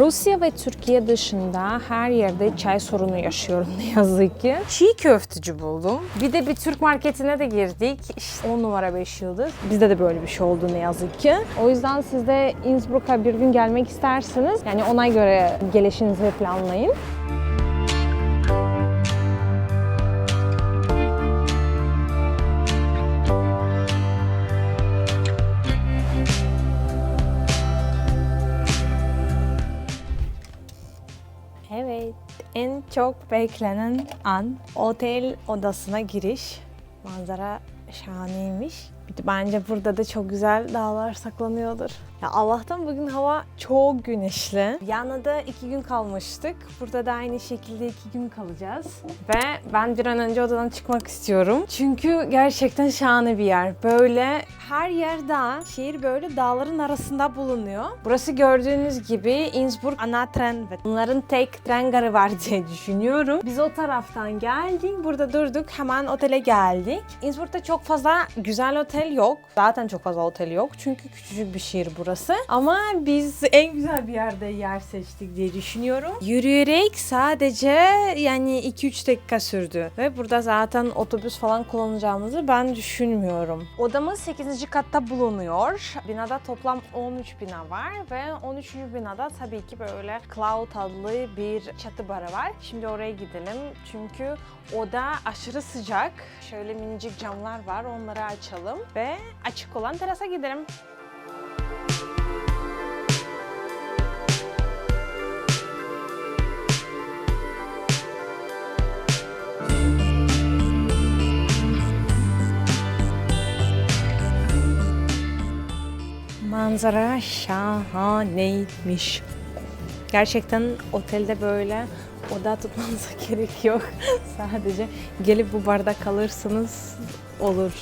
Rusya ve Türkiye dışında her yerde çay sorunu yaşıyorum ne yazık ki. Çiğ köfteci buldum. Bir de bir Türk marketine de girdik. İşte 10 numara 5 yıldız. Bizde de böyle bir şey oldu ne yazık ki. O yüzden siz de Innsbruck'a bir gün gelmek isterseniz yani ona göre gelişinizi planlayın. Çok beklenen an otel odasına giriş. Manzara şahaneymiş. Bence burada da çok güzel dağlar saklanıyordur. Ya Allah'tan bugün hava çok güneşli. Viyana'da iki gün kalmıştık. Burada da aynı şekilde iki gün kalacağız. Ve ben bir an önce odadan çıkmak istiyorum. Çünkü gerçekten şahane bir yer. Böyle her yer dağ. Şehir böyle dağların arasında bulunuyor. Burası gördüğünüz gibi Innsbruck ana tren bunların tek tren garı var diye düşünüyorum. Biz o taraftan geldik. Burada durduk. Hemen otele geldik. Innsbruck'ta çok fazla güzel otel yok. Zaten çok fazla otel yok. Çünkü küçücük bir şehir burası. Ama biz en güzel bir yerde yer seçtik diye düşünüyorum. Yürüyerek sadece yani 2-3 dakika sürdü. Ve burada zaten otobüs falan kullanacağımızı ben düşünmüyorum. Odamız 8. katta bulunuyor. Binada toplam 13 bina var ve 13. binada tabii ki böyle Cloud adlı bir çatı barı var. Şimdi oraya gidelim çünkü oda aşırı sıcak. Şöyle minicik camlar var onları açalım ve açık olan terasa gidelim. Manzara şahaneymiş. Gerçekten otelde böyle oda tutmanıza gerek yok. Sadece gelip bu barda kalırsınız olur.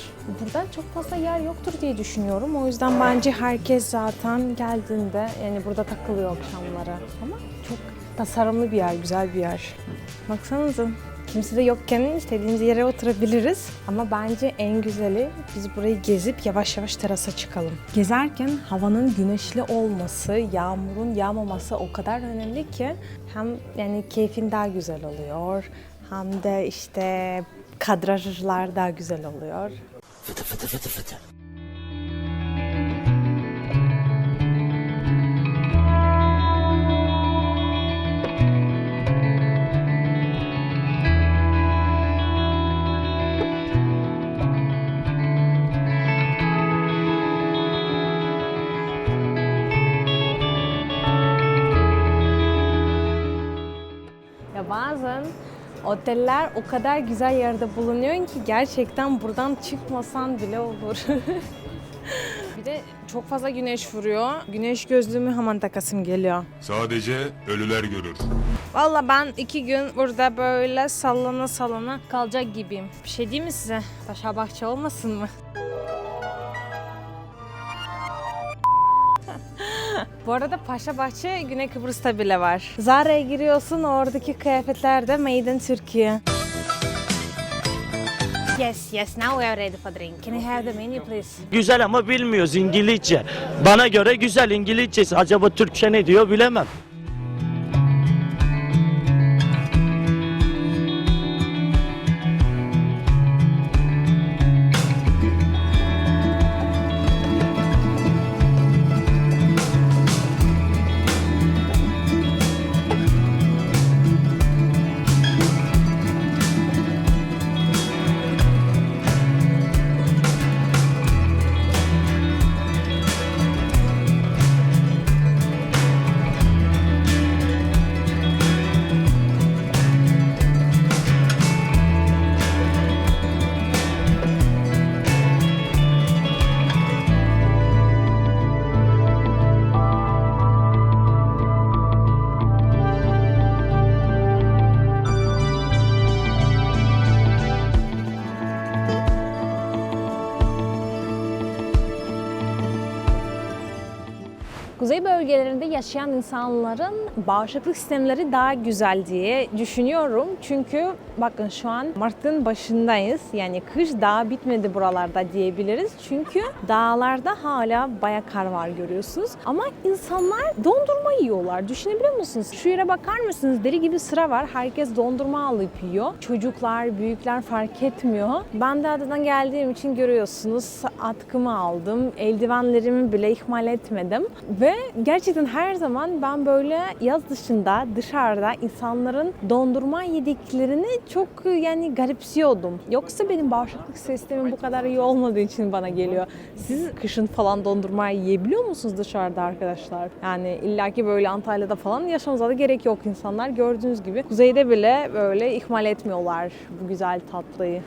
Burada çok fazla yer yoktur diye düşünüyorum. O yüzden bence herkes zaten geldiğinde yani burada takılıyor akşamları. Ama çok tasarımlı bir yer, güzel bir yer. Baksanıza. Kimse de yokken istediğimiz yere oturabiliriz. Ama bence en güzeli biz burayı gezip yavaş yavaş terasa çıkalım. Gezerken havanın güneşli olması, yağmurun yağmaması o kadar önemli ki hem yani keyfin daha güzel oluyor hem de işte kadrajlar daha güzel oluyor. Ya oteller o kadar güzel yerde bulunuyor ki gerçekten buradan çıkmasan bile olur. bir de çok fazla güneş vuruyor. Güneş gözlüğümü hemen takasım geliyor. Sadece ölüler görür. Valla ben iki gün burada böyle sallana sallana kalacak gibiyim. Bir şey diyeyim mi size? Taşa bahçe olmasın mı? Bu arada Paşa Bahçe Güney Kıbrıs'ta bile var. Zara'ya giriyorsun oradaki kıyafetler de Made in Türkiye. Yes, yes, now we are ready for drink. Can I have the menu please? Güzel ama bilmiyoruz İngilizce. Bana göre güzel İngilizcesi. Acaba Türkçe ne diyor bilemem. Kuzey bölgelerinde yaşayan insanların bağışıklık sistemleri daha güzel diye düşünüyorum. Çünkü bakın şu an Mart'ın başındayız. Yani kış daha bitmedi buralarda diyebiliriz. Çünkü dağlarda hala baya kar var görüyorsunuz. Ama insanlar dondurma yiyorlar. Düşünebiliyor musunuz? Şu yere bakar mısınız? Deri gibi sıra var. Herkes dondurma alıp yiyor. Çocuklar, büyükler fark etmiyor. Ben de adadan geldiğim için görüyorsunuz. Atkımı aldım. Eldivenlerimi bile ihmal etmedim. Ve gerçekten her zaman ben böyle yaz dışında dışarıda insanların dondurma yediklerini çok yani garipsiyordum. Yoksa benim bağışıklık sistemim bu kadar iyi olmadığı için bana geliyor. Siz kışın falan dondurma yiyebiliyor musunuz dışarıda arkadaşlar? Yani illaki böyle Antalya'da falan yaşamanıza da gerek yok insanlar. Gördüğünüz gibi kuzeyde bile böyle ihmal etmiyorlar bu güzel tatlıyı.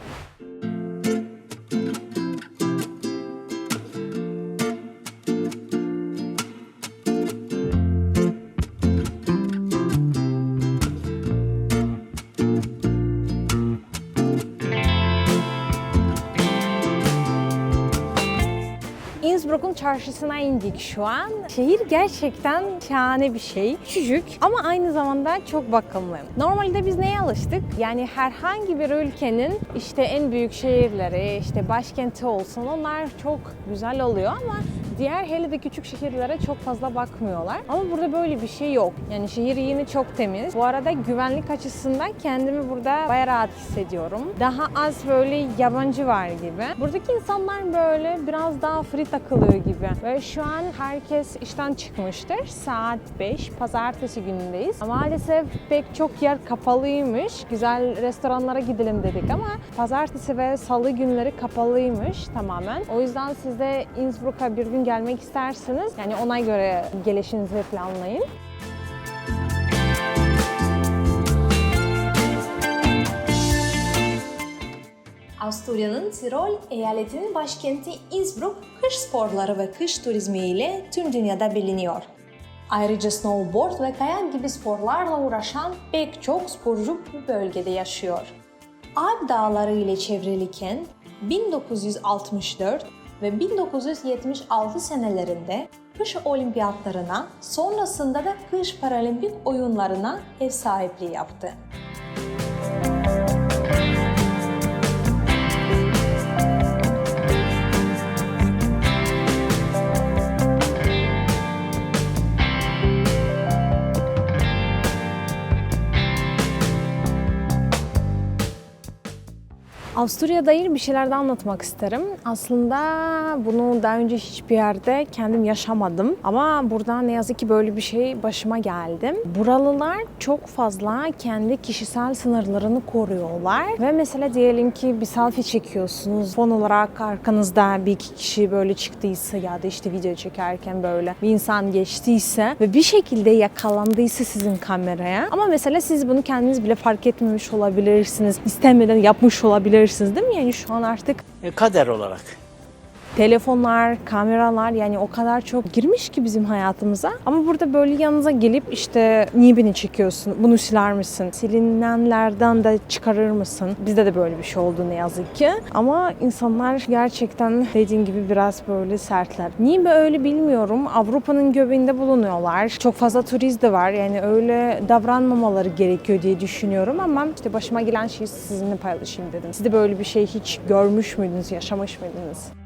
Çarşısına indik şu an. Şehir gerçekten şahane bir şey. Küçücük ama aynı zamanda çok bakımlı. Normalde biz neye alıştık? Yani herhangi bir ülkenin işte en büyük şehirleri, işte başkenti olsun onlar çok güzel oluyor ama diğer hele de küçük şehirlere çok fazla bakmıyorlar. Ama burada böyle bir şey yok. Yani şehir yine çok temiz. Bu arada güvenlik açısından kendimi burada bayağı rahat hissediyorum. Daha az böyle yabancı var gibi. Buradaki insanlar böyle biraz daha free takılıyor gibi. Ve şu an herkes işten çıkmıştır. Saat 5, pazartesi günündeyiz. Maalesef pek çok yer kapalıymış. Güzel restoranlara gidelim dedik ama pazartesi ve salı günleri kapalıymış tamamen. O yüzden siz de Innsbruck'a bir gün gelmek isterseniz yani ona göre gelişinizi planlayın. Avusturya'nın Tirol eyaletinin başkenti Innsbruck kış sporları ve kış turizmi ile tüm dünyada biliniyor. Ayrıca snowboard ve kayak gibi sporlarla uğraşan pek çok sporcu bu bölgede yaşıyor. Alp dağları ile çevriliyken 1964 ve 1976 senelerinde kış olimpiyatlarına, sonrasında da kış paralimpik oyunlarına ev sahipliği yaptı. Avusturya'ya dair bir şeyler de anlatmak isterim. Aslında bunu daha önce hiçbir yerde kendim yaşamadım. Ama burada ne yazık ki böyle bir şey başıma geldi. Buralılar çok fazla kendi kişisel sınırlarını koruyorlar. Ve mesela diyelim ki bir selfie çekiyorsunuz. Fon olarak arkanızda bir iki kişi böyle çıktıysa ya da işte video çekerken böyle bir insan geçtiyse ve bir şekilde yakalandıysa sizin kameraya. Ama mesela siz bunu kendiniz bile fark etmemiş olabilirsiniz. İstemeden yapmış olabilirsiniz değil mi? Yani şu an artık E, kader olarak. Telefonlar, kameralar yani o kadar çok girmiş ki bizim hayatımıza. Ama burada böyle yanınıza gelip işte niye beni çekiyorsun? Bunu siler misin? Silinenlerden de çıkarır mısın? Bizde de böyle bir şey oldu ne yazık ki. Ama insanlar gerçekten dediğim gibi biraz böyle sertler. Niye böyle bilmiyorum. Avrupa'nın göbeğinde bulunuyorlar. Çok fazla turist de var. Yani öyle davranmamaları gerekiyor diye düşünüyorum ama işte başıma gelen şeyi sizinle paylaşayım dedim. Siz de böyle bir şey hiç görmüş müydünüz, yaşamış mıydınız?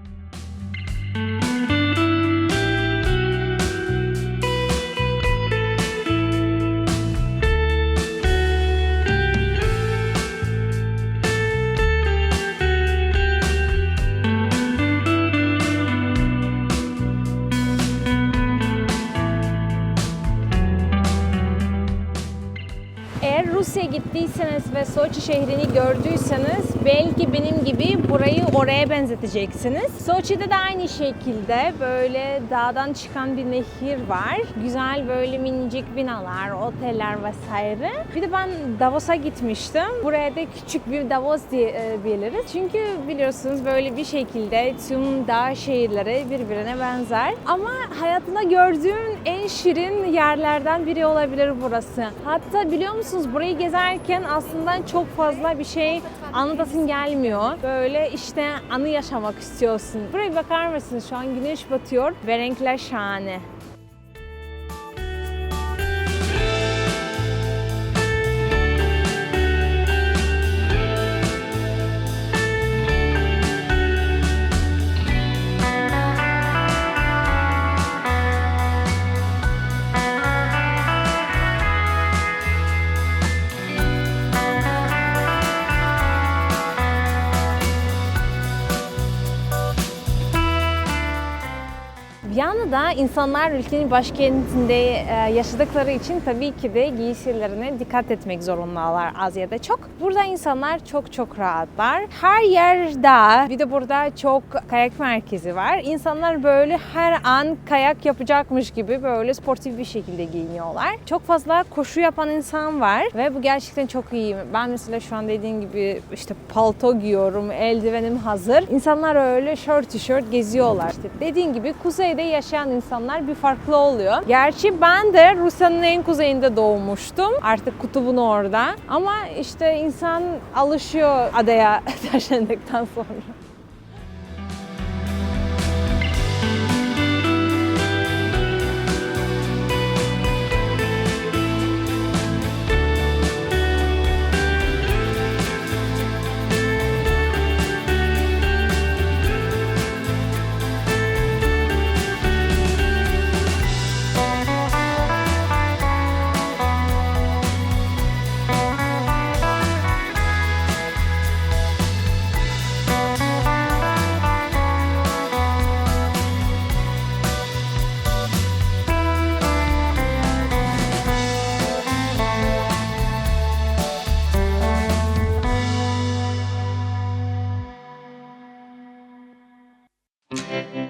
Şehrini gördüyseniz belki benim gibi burayı oraya benzeteceksiniz. Soçi'de de aynı şekilde böyle dağdan çıkan bir nehir var. Güzel böyle minicik binalar, oteller vesaire. Bir de ben Davos'a gitmiştim. Buraya da küçük bir Davos diyebiliriz. Çünkü biliyorsunuz böyle bir şekilde tüm dağ şehirleri birbirine benzer. Ama hayatımda gördüğüm en şirin yerlerden biri olabilir burası. Hatta biliyor musunuz burayı gezerken aslında çok fazla bir şey anlatasın gelmiyor. Böyle işte anı yaşamak istiyorsun. Buraya bakar mısınız? Şu an güneş batıyor ve renkler şahane. İnsanlar ülkenin başkentinde e, yaşadıkları için tabii ki de giysilerine dikkat etmek zorundalar az ya da çok. Burada insanlar çok çok rahatlar. Her yerde bir de burada çok kayak merkezi var. İnsanlar böyle her an kayak yapacakmış gibi böyle sportif bir şekilde giyiniyorlar. Çok fazla koşu yapan insan var ve bu gerçekten çok iyi. Ben mesela şu an dediğim gibi işte palto giyiyorum, eldivenim hazır. İnsanlar öyle şort tişört geziyorlar. İşte dediğim gibi kuzeyde yaşayan insanlar bir farklı oluyor. Gerçi ben de Rusya'nın en kuzeyinde doğmuştum. Artık kutubun orada. Ama işte insan alışıyor adaya taşındıktan sonra. Música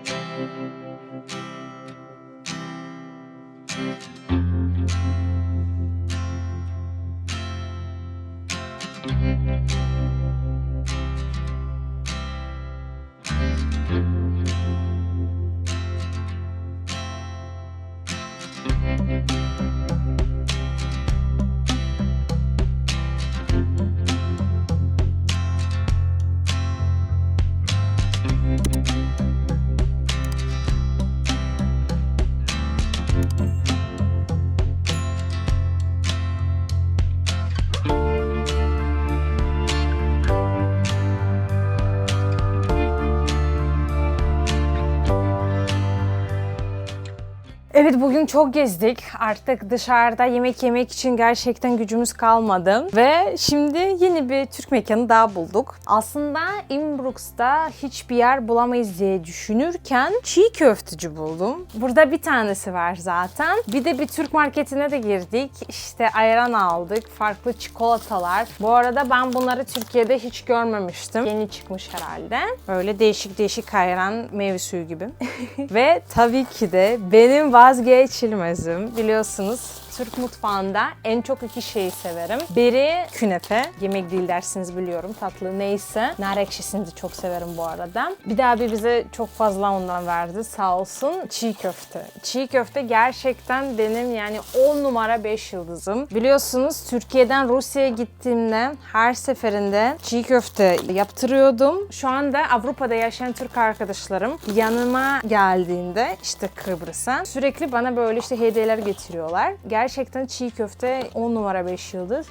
Evet bugün çok gezdik. Artık dışarıda yemek yemek için gerçekten gücümüz kalmadı. Ve şimdi yeni bir Türk mekanı daha bulduk. Aslında Innsbruck'ta hiçbir yer bulamayız diye düşünürken çiğ köfteci buldum. Burada bir tanesi var zaten. Bir de bir Türk marketine de girdik. İşte ayran aldık. Farklı çikolatalar. Bu arada ben bunları Türkiye'de hiç görmemiştim. Yeni çıkmış herhalde. Böyle değişik değişik ayran meyve suyu gibi. Ve tabii ki de benim vazgeçilmezim biliyorsunuz Türk mutfağında en çok iki şeyi severim. Biri künefe. Yemek değil dersiniz biliyorum. Tatlı neyse. Nar ekşisini de çok severim bu arada. Bir de abi bize çok fazla ondan verdi sağ olsun. Çiğ köfte. Çiğ köfte gerçekten benim yani 10 numara 5 yıldızım. Biliyorsunuz Türkiye'den Rusya'ya gittiğimde her seferinde çiğ köfte yaptırıyordum. Şu anda Avrupa'da yaşayan Türk arkadaşlarım yanıma geldiğinde işte Kıbrıs'a sürekli bana böyle işte hediyeler getiriyorlar. Gerçekten çiğ köfte 10 numara 5 yıldız.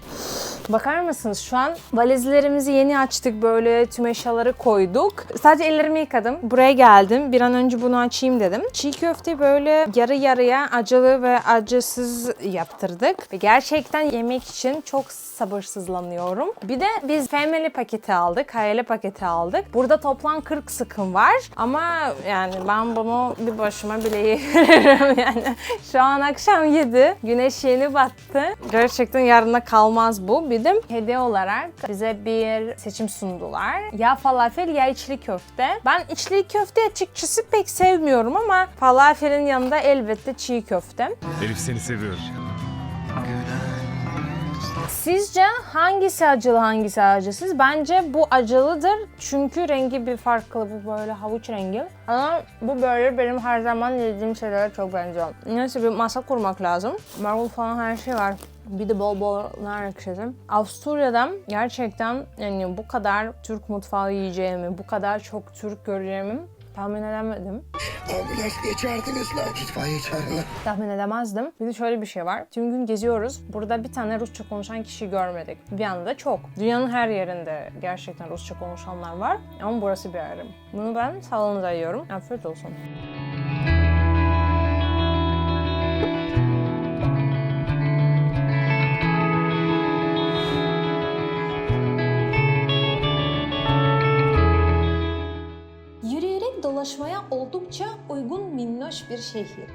Bakar mısınız şu an valizlerimizi yeni açtık böyle tüm eşyaları koyduk. Sadece ellerimi yıkadım. Buraya geldim. Bir an önce bunu açayım dedim. Çiğ köfte böyle yarı yarıya acılı ve acısız yaptırdık. Ve gerçekten yemek için çok sabırsızlanıyorum. Bir de biz family paketi aldık. Hayali paketi aldık. Burada toplam 40 sıkım var. Ama yani ben bunu bir başıma bile yiyorum yani. Şu an akşam 7. Güneş yeni battı. Gerçekten yarına kalmaz bu. Bir hediye olarak bize bir seçim sundular. Ya falafel ya içli köfte. Ben içli köfte açıkçası pek sevmiyorum ama falafelin yanında elbette çiğ köfte. Elif seni seviyorum. Sizce hangisi acılı hangisi acısız? Bence bu acılıdır çünkü rengi bir farklı bu böyle havuç rengi. Ama bu böyle benim her zaman yediğim şeylere çok benziyor. Neyse bir masa kurmak lazım. Marul falan her şey var. Bir de bol bol nar ekşisi. Avusturya'da gerçekten yani bu kadar Türk mutfağı yiyeceğimi, bu kadar çok Türk göreceğimi tahmin edemedim. Ambulans geçerdiniz lan. İtfaiye çağırın lan. tahmin edemezdim. Bir de şöyle bir şey var. Tüm gün geziyoruz. Burada bir tane Rusça konuşan kişi görmedik. Bir anda çok. Dünyanın her yerinde gerçekten Rusça konuşanlar var. Ama burası bir ayrım. Bunu ben salonda yiyorum. Afiyet olsun. Bir şehir.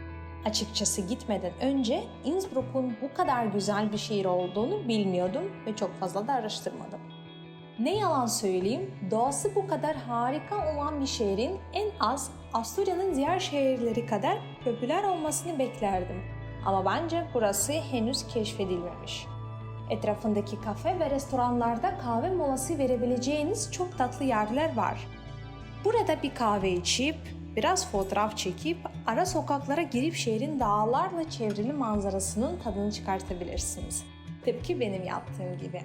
Açıkçası gitmeden önce Innsbruck'un bu kadar güzel bir şehir olduğunu bilmiyordum ve çok fazla da araştırmadım. Ne yalan söyleyeyim, doğası bu kadar harika olan bir şehrin en az Avusturya'nın diğer şehirleri kadar popüler olmasını beklerdim. Ama bence burası henüz keşfedilmemiş. Etrafındaki kafe ve restoranlarda kahve molası verebileceğiniz çok tatlı yerler var. Burada bir kahve içip, biraz fotoğraf çekip, ara sokaklara girip şehrin dağlarla çevrili manzarasının tadını çıkartabilirsiniz. Tıpkı benim yaptığım gibi.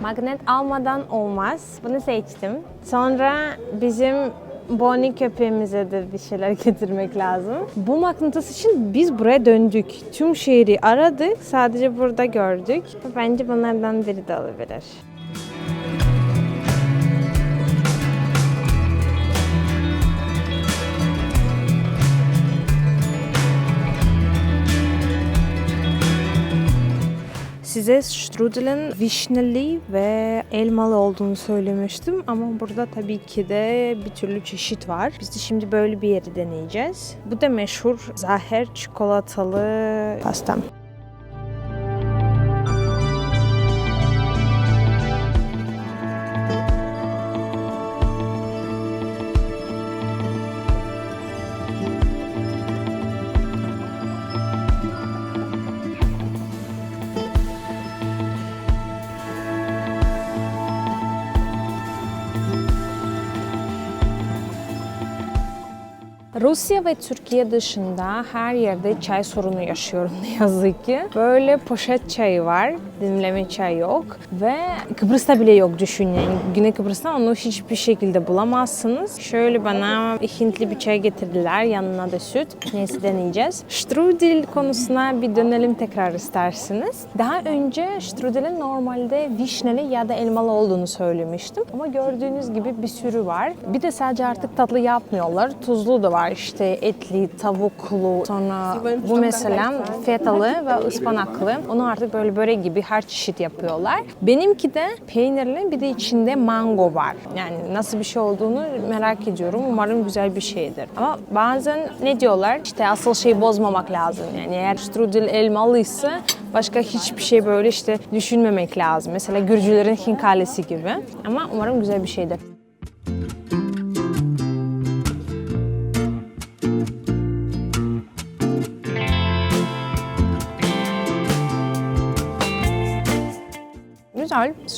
Magnet almadan olmaz. Bunu seçtim. Sonra bizim Bonnie köpeğimize de bir şeyler getirmek lazım. Bu mıknatıs için biz buraya döndük. Tüm şehri aradık. Sadece burada gördük. Bence bunlardan biri de olabilir. Size strudelin vişneli ve elmalı olduğunu söylemiştim ama burada tabii ki de bir türlü çeşit var. Biz de şimdi böyle bir yeri deneyeceğiz. Bu da meşhur Zaher çikolatalı pastam. Rusya ve Türkiye dışında her yerde çay sorunu yaşıyorum ne yazık ki. Böyle poşet çayı var, dimleme çay yok ve Kıbrıs'ta bile yok düşün yani. Güney Kıbrıs'ta onu hiçbir şekilde bulamazsınız. Şöyle bana Hintli bir çay getirdiler, yanına da süt. Neyse deneyeceğiz. Strudel konusuna bir dönelim tekrar isterseniz. Daha önce strudelin normalde vişneli ya da elmalı olduğunu söylemiştim. Ama gördüğünüz gibi bir sürü var. Bir de sadece artık tatlı yapmıyorlar. Tuzlu da var işte etli, tavuklu. Sonra bu mesela fetalı ve ıspanaklı. Onu artık böyle börek gibi her çeşit yapıyorlar. Benimki de peynirli bir de içinde mango var. Yani nasıl bir şey olduğunu merak ediyorum. Umarım güzel bir şeydir. Ama bazen ne diyorlar? İşte asıl şeyi bozmamak lazım. Yani eğer strudel elmalıysa başka hiçbir şey böyle işte düşünmemek lazım. Mesela Gürcülerin hinkalesi gibi. Ama umarım güzel bir şeydir.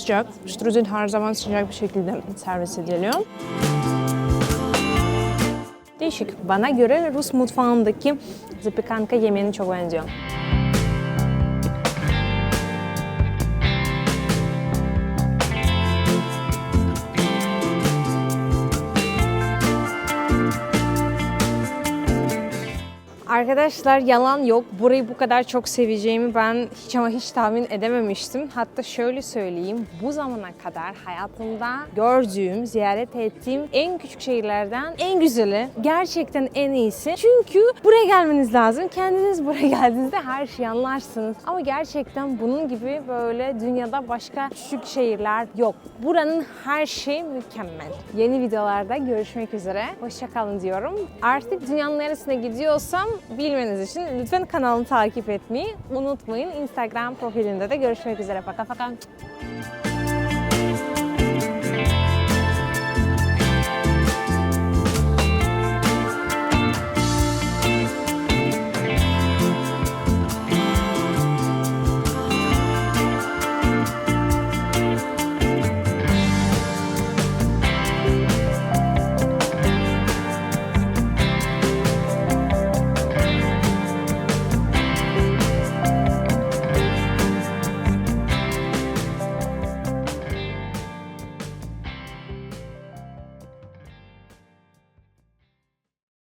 Sıcak. Strudel her zaman sıcak bir şekilde servis ediliyor. Değişik. Bana göre Rus mutfağındaki zapikanka yemeğine çok benziyor. Arkadaşlar yalan yok. Burayı bu kadar çok seveceğimi ben hiç ama hiç tahmin edememiştim. Hatta şöyle söyleyeyim. Bu zamana kadar hayatımda gördüğüm, ziyaret ettiğim en küçük şehirlerden en güzeli. Gerçekten en iyisi. Çünkü buraya gelmeniz lazım. Kendiniz buraya geldiğinizde her şeyi anlarsınız. Ama gerçekten bunun gibi böyle dünyada başka küçük şehirler yok. Buranın her şeyi mükemmel. Yeni videolarda görüşmek üzere. Hoşçakalın diyorum. Artık dünyanın neresine gidiyorsam bilmeniz için lütfen kanalını takip etmeyi unutmayın. Instagram profilinde de görüşmek üzere. Paka paka.